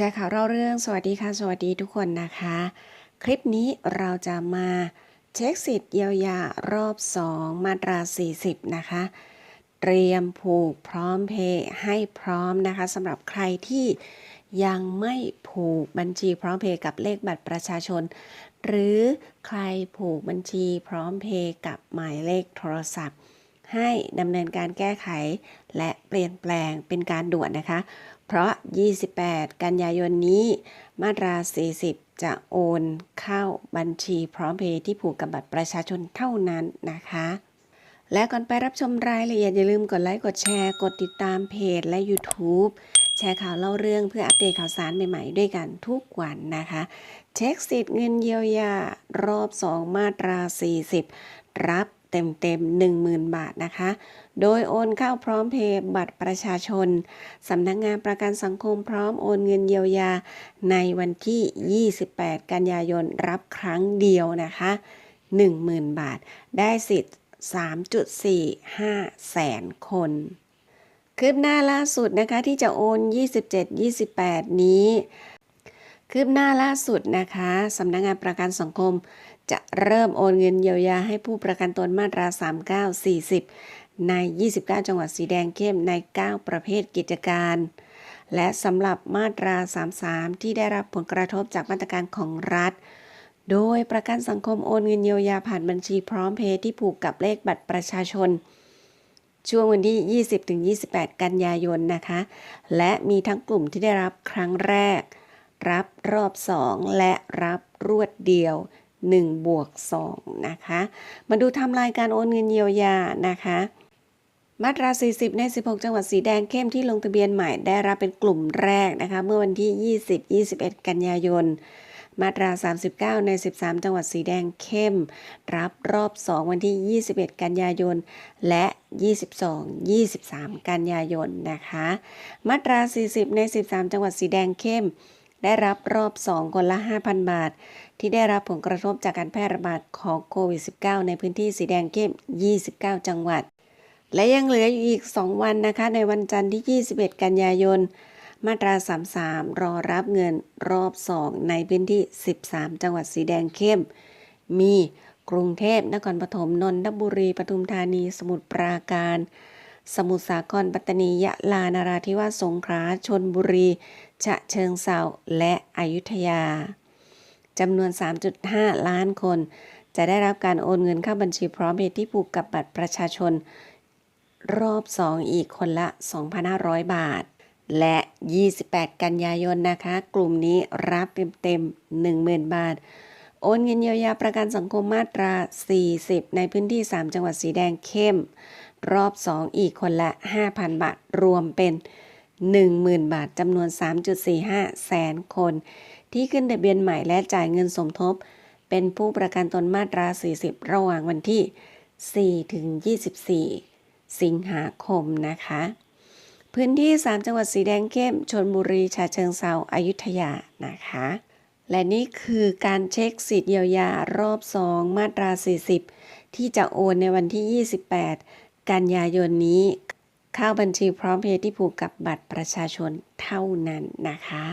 แชร์ข่าวเล่าเรื่อง สวัสดีค่ะ สวัสดีทุกคนนะคะ คลิปนี้เราจะมาเช็คสิทธิ์เยียวยารอบ 2 มาตรา 40 นะคะ เตรียมผูกพร้อมเพย์ให้พร้อมนะคะสำหรับใครที่ยังไม่ผูกบัญชีพร้อมเพย์กับเลขบัตรประชาชน หรือใครผูกบัญชีพร้อมเพย์กับหมายเลขโทรศัพท์ ให้ดำเนินการแก้ไข และเปลี่ยนแปลงเป็นการด่วนนะคะ เพราะ 28 กันยายนนี้ มาตรา 40 จะโอนเข้าบัญชีพร้อมเพย์ที่ผูกกับบัตรประชาชนเท่านั้นนะคะ และก่อนไปรับชมรายละเอียดอย่าลืมกดไลค์ กดแชร์ กดติดตามเพจและ YouTube แชร์ข่าวเล่าเรื่องเพื่ออัปเดตข่าวสารใหม่ๆ ด้วยกันทุกวันนะคะ เช็คสิทธิ์เงินเยียวยารอบ 2 มาตรา 40 รับ เต็มๆ10,000 บาทนะคะ โดยโอนเข้าพร้อมเพย์บัตรประชาชน สำนักงงานประกันสังคมพร้อมโอนเงินเยียวยาในวันที่ 28 กันยายนรับครั้งเดียวนะคะ 10,000 บาท ได้สิทธิ์ 3.45 แสนคนคืบหน้าล่าสุดนะคะที่จะโอน 27-28 นี้ คืบหน้าล่าสุดนะคะสำนักงงานประกันสังคม จะเริ่มโอนเงินเยียวยาให้ผู้ประกันตนมาตรา 39 40 ใน 29 จังหวัดสีแดงเข้มใน 9 ประเภทกิจการ และสำหรับมาตรา 33 ที่ได้รับผลกระทบจากมาตรการของรัฐ โดยประกันสังคมโอนเงินเยียวยาผ่านบัญชีพร้อมเพย์ที่ผูกกับเลขบัตรประชาชนช่วงวันที่ 20-28 กันยายนนะคะ และมีทั้งกลุ่มที่ได้รับครั้งแรก รับรอบ 2 และรับรวดเดียว1บวก2นะคะ มาดูทำลายการโอนเงินเยียวยานะคะ มาตรา 40 ใน 16 จังหวัดสีแดงเข้มที่ลงทะเบียนใหม่ได้รับเป็นกลุ่มแรกนะคะ เมื่อวันที่ 20-21 กันยายน มาตรา 39 ใน 13 จังหวัดสีแดงเข้ม รับรอบ 2 วันที่ 21 กันยายน และ 22 23 กันยายนนะคะ มาตรา 40 ใน 13 จังหวัดสีแดงเข้ม ได้รับรอบ 2 คนละ 5,000 บาท ที่ได้รับผลกระทบจากการแพร่ระบาดของโควิด -19 ในพื้นที่สีแดงเข้ม 29 จังหวัด และยังเหลืออยู่อีก 2 วันนะคะ ในวันจันทร์ที่ 21 กันยายน มาตรา 33 รอรับเงินรอบ 2 ในพื้นที่ 13 จังหวัดสีแดงเข้ม มีกรุงเทพ นครปฐม นนทบุรี ปทุมธานี สมุทรปราการ สมุทรสาครปัตตานียะลานาราธิวาสสงขลาชนบุรี ฉะเชิงเซาและอยุธยาจำนวน 3.5 ล้านคน จะได้รับการโอนเงินเข้าบัญชีพร้อมเพย์ที่ผูกกับบัตรประชาชน รอบ 2 อีกคนละ 2,500 บาท และ 28 กันยายนนะคะ กลุ่มนี้รับเต็มๆ 10,000 บาท โอนเงินเยียวยาประกันสังคมมาตรา 40 ในพื้นที่ 3 จังหวัดสีแดงเข้ม รอบ 2 อีกคนละ 5,000 บาท รวมเป็น 10,000 บาทจำนวน 3.45 แสนคน ที่ขึ้นทะเบียนใหม่และจ่ายเงินสมทบ เป็นผู้ประกันตนมาตรา 40 ระหว่างวันที่ 4 ถึง 24 สิงหาคมนะคะ พื้นที่ 3 จังหวัดสีแดงเข้มชนบุรีฉะเชิงเซาอายุทยานะคะ และนี่คือการเช็คสิทธิ์เยียวยารอบ 2 มาตรา 40 ที่จะโอนในวันที่ 28 กันยายนนี้ เข้าบัญชีพร้อมเพย์ที่ผูกกับบัตรประชาชนเท่านั้นนะคะ